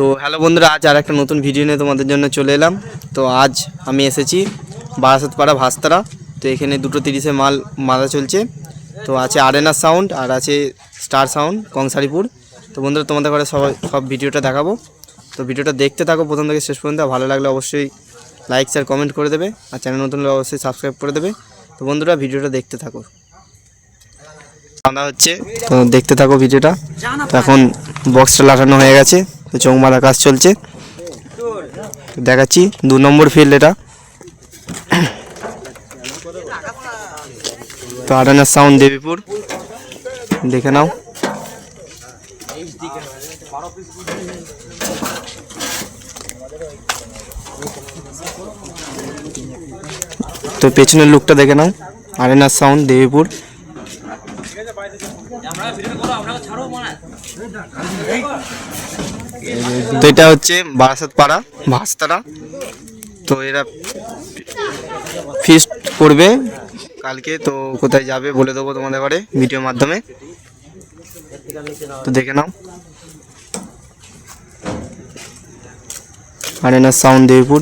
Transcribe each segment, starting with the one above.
তো হ্যালো বন্ধুরা, আজ আর একটা নতুন ভিডিও নিয়ে তোমাদের জন্য চলে এলাম। তো আজ আমি এসেছি বারাসাতপাড়া ভাস্তারা। তো এখানে দুটো তিরিশে মাল মালা চলছে। তো আছে আরেনা সাউন্ড আর আছে স্টার সাউন্ড কংসারিপুর। তো বন্ধুরা, তোমাদের ঘরে সবাই সব ভিডিওটা দেখাবো। তো ভিডিওটা দেখতে থাকো প্রথম থেকে শেষ পর্যন্ত। ভালো লাগলে অবশ্যই লাইক শেয়ার কমেন্ট করে দেবে। আর চ্যানেল নতুন অবশ্যই সাবস্ক্রাইব করে দেবে। তো বন্ধুরা ভিডিওটা দেখতে থাকো। বাঁধা হচ্ছে তো দেখতে থাকো ভিডিওটা তো এখন বক্সটা লাগানো হয়ে গেছে। চোখ বাঁধা কাজ চলছে। দেখাচ্ছি, দু নম্বর ফিল্ড এটা। তো আটানার সাউন্ড দেবীপুর। দেখে নাও। তো পেছনের লুকটা দেখে নাও। আরেনার সাউন্ড দেবীপুর। তো এটা হচ্ছে বারাসাত পাড়া ভাস্তারা তো এরা ফিস্ট করবে কালকে, তো কোথায় যাবে বলে দেবো তোমাদের ঘরে ভিডিওর মাধ্যমে। তো দেখে নাও। আরেনার সাউন্ড দেবীপুর।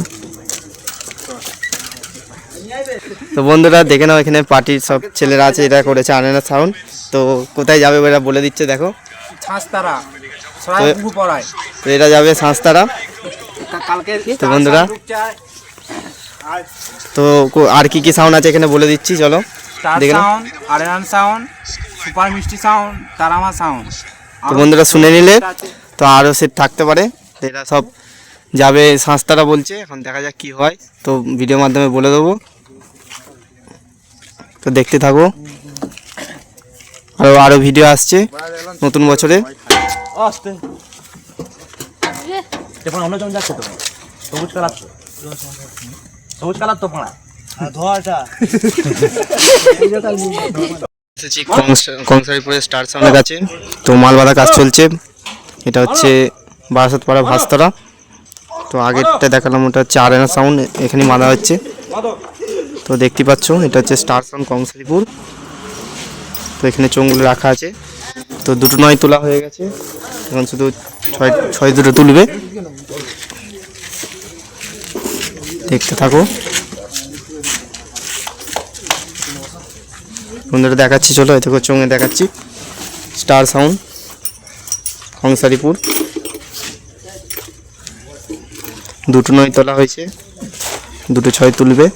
তো বন্ধুরা দেখে নাও এখানে পার্টির সব ছেলেরা আছে এটা করেছে আরেনার সাউন্ড তো কোথায় যাবে এরা বলে দিচ্ছে দেখো। তো এটা যাবে সাঁস্তারা তো বন্ধুরা তো আর কি কি সাউন্ড আছে এখানে বলে দিচ্ছি চলো। স্টার দেখে নাও। সাউন্ড সুপার মিষ্টি সাউন্ড তারামা সাউন্ড তো বন্ধুরা শুনে নিলে তো আরও সেট থাকতে পারে। এরা সব যাবে সাঁস্তারা বলছে এখন দেখা যাক কি হয়। তো ভিডিওর মাধ্যমে বলে দেবো। তো দেখতে থাকো। আরও আরও ভিডিও আসছে নতুন বছরে। সবুজ কালার তো। সবুজ কালার তো পড়া। এসেছি কংসারিপুরের স্টার সাউন্ডের কাছে। তো মাল বাঁধা কাজ চলছে। এটা হচ্ছে বারাসাত পাড়া ভাস্তরা। তো আগেরটা দেখালাম ওটা হচ্ছে আরেনা সাউন্ড। এখানে বাঁধা হচ্ছে। তো দেখতে পাচ্ছ, এটা হচ্ছে স্টার সাউন্ড কংসারিপুর তো এখানে চোঙগুলো রাখা আছে। তো দুটো নয় তোলা হয়ে গেছে। এখন শুধু ছয় ছয় দুটো তুলবে। দেখতে থাকো। বন্ধুরা, দেখাচ্ছি, চলো এতে করে চোঙে দেখাচ্ছি। স্টার সাউন্ড কংসারিপুর দুটো নয় তোলা হয়েছে। দুটো ছয় তুলবে।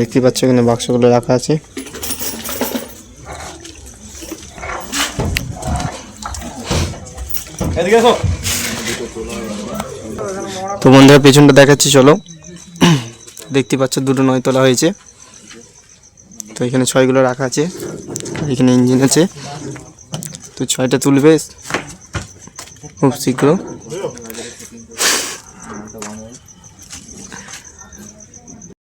দেখতে পাচ্ছ এখানে বাক্সগুলো রাখা আছে। তো বন্ধুরা পেছনটা দেখাচ্ছি চলো। দেখতে পাচ্ছ দুটো নয় তোলা হয়েছে। তো এখানে ছয়গুলো রাখা আছে। এখানে ইঞ্জিন আছে। তো ছয়টা তুলবে খুব শীঘ্র।